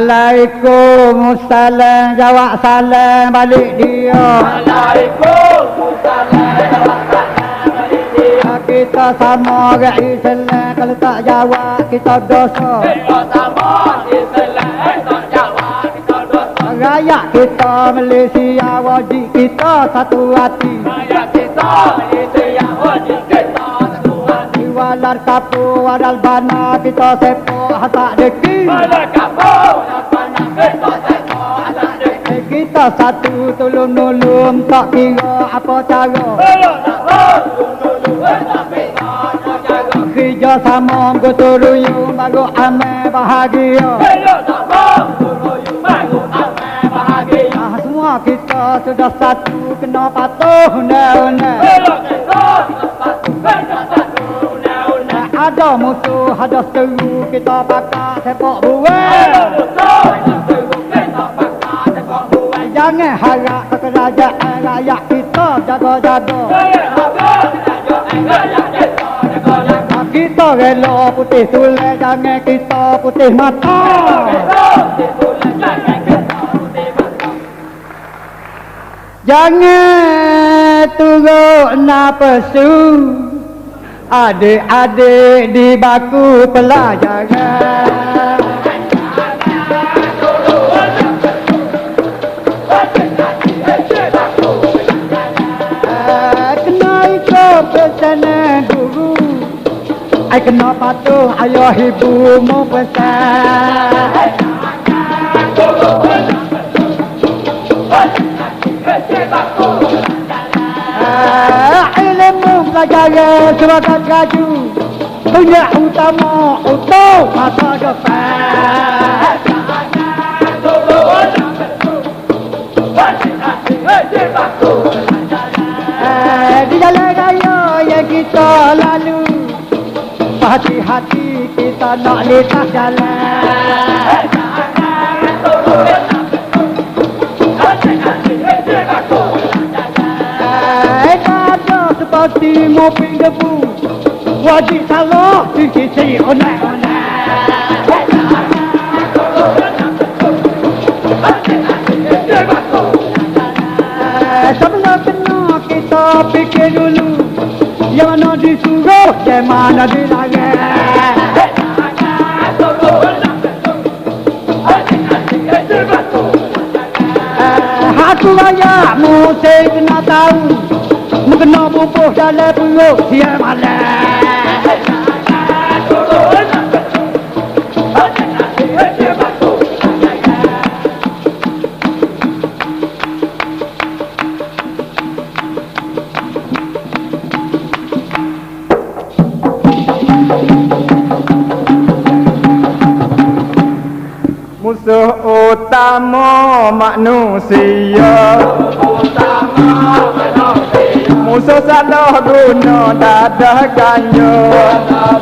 Assalamualaikum salam jawab salam balik dia. Kita sama orang Islam. Kalau tak jawab kita dosa. Rakyat kita Malaysia wajib kita satu hati walar kapu waral bana kita sepo hatak deki. Kita satu tolong nolong tak kira apa cara. Kerja sama gotong royong baru amal bahagia. Ah, semua kita sudah satu kena patuh undang-undang ada musuh ada seru kita pakai sepak buah jangan harap kerajaan rakyat kita jaga-jaga kita rela putih tulis jangan kita putih mata. Jangan turut nafsu adik-adik di baku pelajaran Eh, pesanan guru Ai kena patuh ayah ibumu pesan Eh, sebagai kaju punya utama Eh, hati-hati kita nak lintas jalan Eh, hatimu ping debu Wajib salah Sikit si onai onai Sebelum penuh kita pikir dulu Yang mana disuruh Yang mana dilanggar Hatu rakyatmu Saya kena tahu the number four, I let me go, yeah, my lad. Musuh utama manusia utama muso sano buno dada kanyo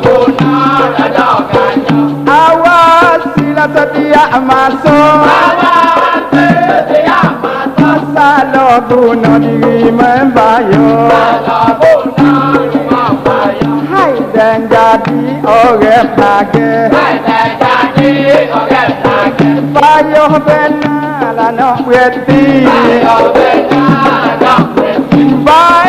buno dada kanyo awas sila setia maso awas setia maso sano buno diri membayo sano buno membayo hai dan jadi orang lagi hai dan jadi orang lagi bayo benar anak weti bayo benar anak weti Bye.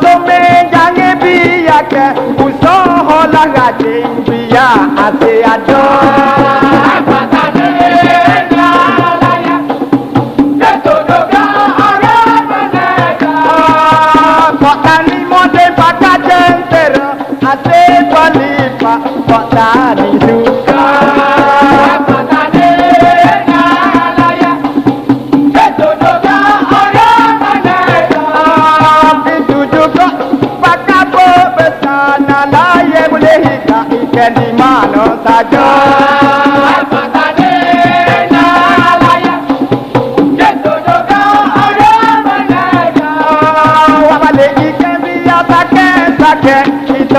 প্রথমে জানে বিয়াকে উসহ লাগা দিন বিয়া আছে আজ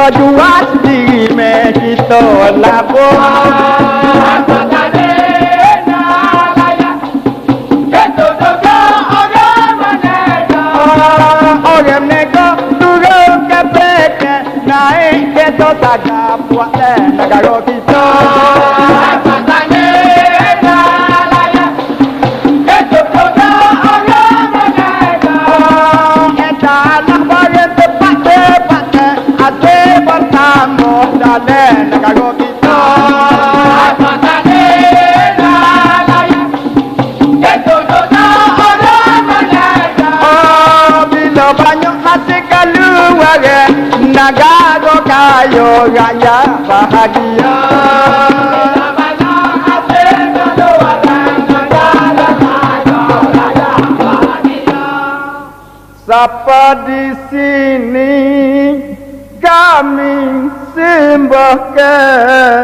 ọdún wá sí mẹ́tìtọ̀ làbọ̀. àgbàkadé náà láyà ètò ìdókò ọ̀rẹ́ mẹ́tẹ̀ẹ̀dọ̀. ọ̀rẹ́ mẹ́tọ́ dúró kẹ́pẹ́ẹ̀kẹ́ náà ń kẹ́tọ́ tàgà buwálẹ̀ nàgàrọ̀ kìtọ́. ne kita Matane na laya Yeto dona odo Oh bilo banyo hati kaluwage Nagago kayo ganya bahagia Siapa di sini kami sembahkan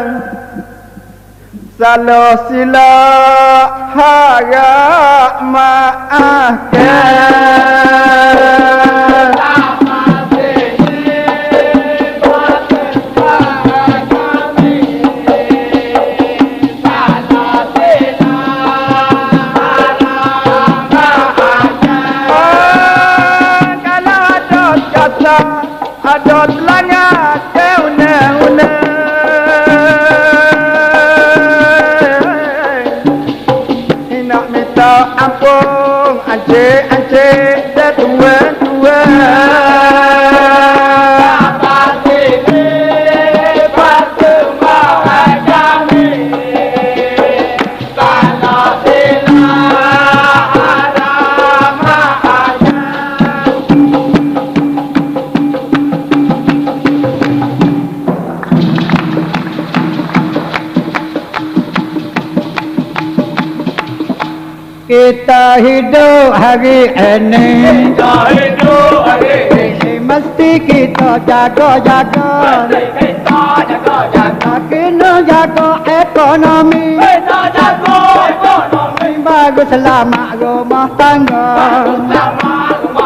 Salah silap harap maafkan minta ampun ance ance datu tua के ताही दो हरे अने मस्ती की तो जागो जागो। ताकिनो जागो एकोनॉमी मागो सलामा गो महतांगो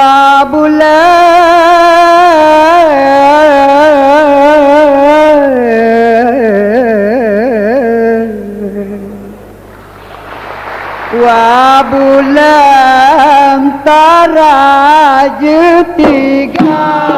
أبواب واب لم ترى جتيكا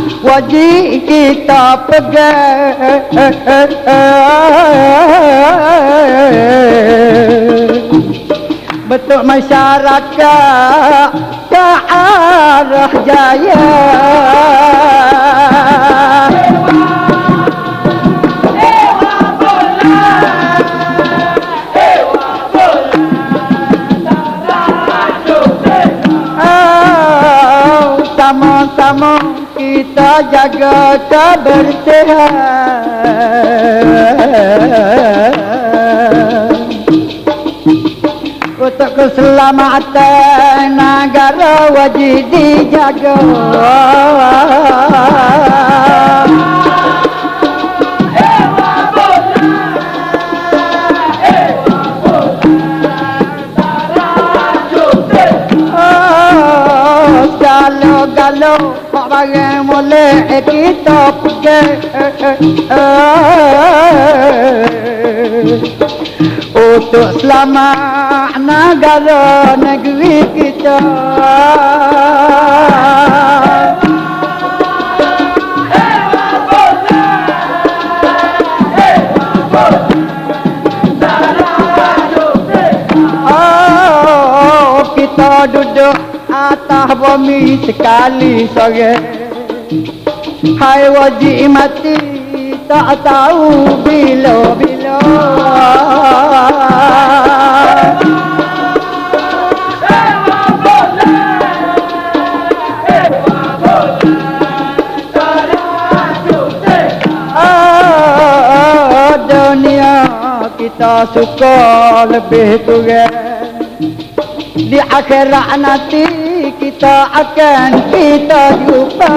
wajib kita pegang. Betul masyarakat ke arah jaya पिता जगत बढ़ते हैं तो कुसलामत नागर वजीदी जग Hello. طبع ملعك طبقة وتسلى معنا قرانك بكتاب duduk ताहब मीत काली सगे हाय वो जी मती ताताऊ बिलो बिलो kita sukol betuge di akhirat nanti kita akan kita jumpa